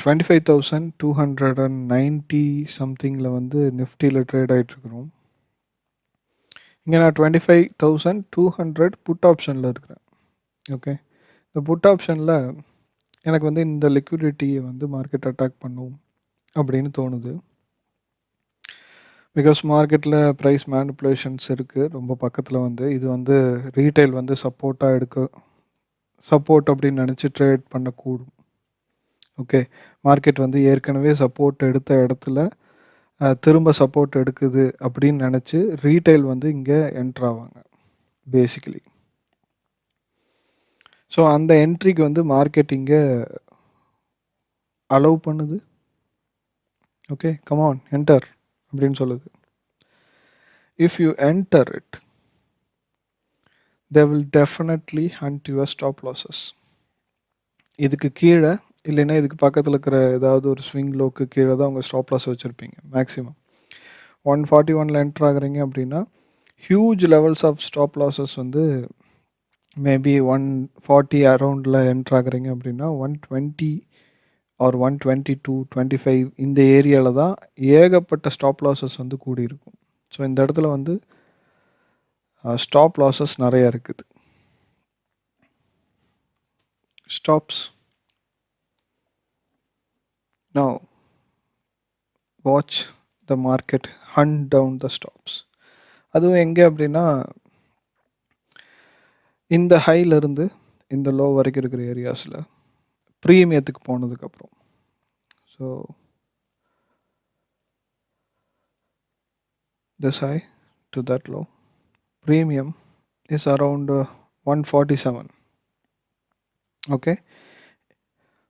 Twenty five thousand two hundred and ninety சம்திங்கில் வந்து நிஃப்டியில் trade ஆகிட்ருக்குறோம் இங்கே நான் twenty five thousand two hundred put ஆப்ஷனில் இருக்கிறேன். ஓகே இந்த புட் ஆப்ஷனில் எனக்கு வந்து இந்த லிக்விடிட்டியை வந்து மார்க்கெட் அட்டாக் பண்ணும் அப்படின்னு தோணுது. பிகாஸ் மார்க்கெட்டில் ப்ரைஸ் மேனிப்புலேஷன்ஸ் இருக்குது ரொம்ப பக்கத்தில் வந்து. இது வந்து ரீட்டைல் வந்து சப்போர்ட்டாக எடுக்க சப்போர்ட் அப்படின்னு நினச்சி ட்ரேட் பண்ணக்கூடும். ஓகே மார்க்கெட் வந்து ஏற்கனவே சப்போர்ட் எடுத்த இடத்துல திரும்ப சப்போர்ட் எடுக்குது அப்படின்னு நினச்சி ரீட்டைல் வந்து இங்கே என்ட்ரு ஆவாங்க பேசிக்கலி ஸோ அந்த என்ட்ரிக்கு வந்து மார்க்கெட் இங்கே அலோவ் பண்ணுது. ஓகே கமான் என்டர் அப்படின்னு சொல்லுது. If you enter it they will definitely hunt your stop losses இதுக்கு கீழே இல்லைன்னா இதுக்கு பக்கத்தில் இருக்கிற ஏதாவது ஒரு ஸ்விங் லோக்கு கீழே தான் உங்கள் ஸ்டாப் லாஸ் வச்சுருப்பீங்க மேக்ஸிமம் ஒன் ஃபார்ட்டி ஒனில் என்டர் ஆகுறீங்க அப்படின்னா huge levels of stop losses வந்து மேபி ஒன் ஃபார்ட்டி அரௌண்டில் என்டர் ஆகுறீங்க அப்படின்னா one twenty or one twenty two twenty five இந்த ஏரியாவில் தான் ஏகப்பட்ட ஸ்டாப் லாசஸ் வந்து கூடியிருக்கும். ஸோ இந்த இடத்துல வந்து ஸ்டாப் லாசஸ் நிறையா இருக்குது. Stops watch the market hunt down the stops அதுவும் எங்கே அப்படின்னா இந்த ஹைலேருந்து இந்த லோ வரைக்கும் இருக்கிற ஏரியாஸில் ப்ரீமியத்துக்கு போனதுக்கப்புறம் so this to that low premium is around one forty seven okay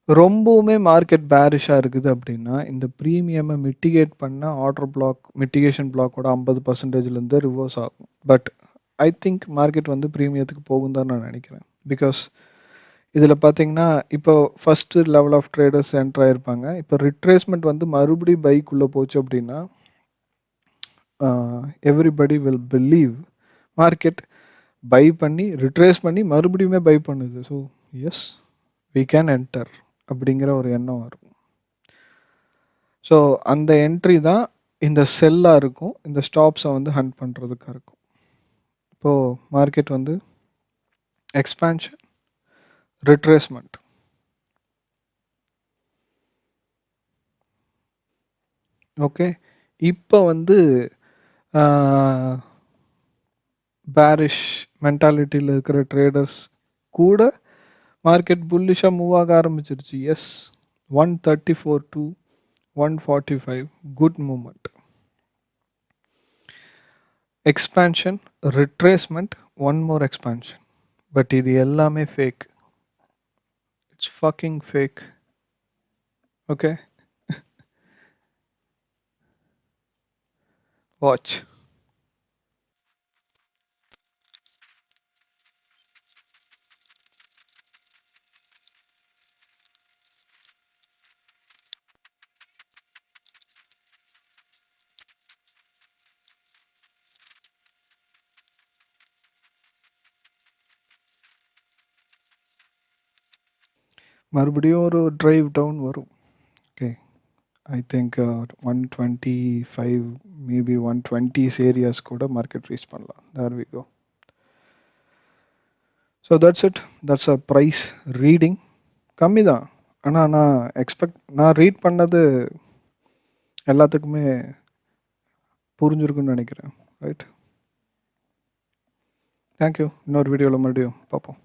ரொம்பவுமே மார்க்கெட் பேரிஷாக இருக்குது அப்படின்னா இந்த ப்ரீமியமை மிட்டிகேட் பண்ண ஆர்டர் பிளாக் மிட்டிகேஷன் பிளாக்கோட ஐம்பது பர்சன்டேஜ்லேருந்து ரிவர்ஸ் ஆகும். பட் ஐ திங்க் மார்க்கெட் வந்து ப்ரீமியத்துக்கு போகும் தான் நான் நினைக்கிறேன். பிகாஸ் இதில் பார்த்தீங்கன்னா இப்போ first level of traders enter ஆயிருப்பாங்க. இப்போ ரிட்ரேஸ்மெண்ட் வந்து மறுபடியும் பைக்குள்ளே போச்சு அப்படின்னா everybody will believe market buy பண்ணி ரிட்ரேஸ் பண்ணி மறுபடியுமே பை பண்ணுது. So yes we can enter அப்படிங்கிற ஒரு எண்ணம் வரும். ஸோ அந்த என்ட்ரி தான் இந்த செல்லாக இருக்கும். இந்த ஸ்டாப்ஸை வந்து ஹண்ட் பண்ணுறதுக்காக இருக்கும். இப்போது மார்க்கெட் வந்து எக்ஸ்பேன்ஷன் ரிட்ரேஸ்மெண்ட் ஓகே இப்போ வந்து பேரிஷ் மென்டாலிட்டியில் இருக்கிற ட்ரேடர்ஸ் கூட மார்க்கெட் புல்லிஷாக மூவ் ஆக ஆரம்பிச்சிருச்சு. Yes one thirty four to one forty five good moment expansion retracement one more expansion but இது எல்லாமே fake it's fucking fake okay watch மறுபடியும் ஒரு டிரைவ் டவுன் வரும். Okay I think one twenty five maybe one twenties areas கூட market reach பண்ணலாம். There we go so that's it that's a price reading கம்மி தான். ஆனால் நான் எக்ஸ்பெக்ட் நான் ரீட் பண்ணது எல்லாத்துக்குமே புரிஞ்சிருக்குன்னு நினைக்கிறேன். ரைட் தேங்க்யூ இன்னொரு வீடியோவில் மறுபடியும் பார்ப்போம்.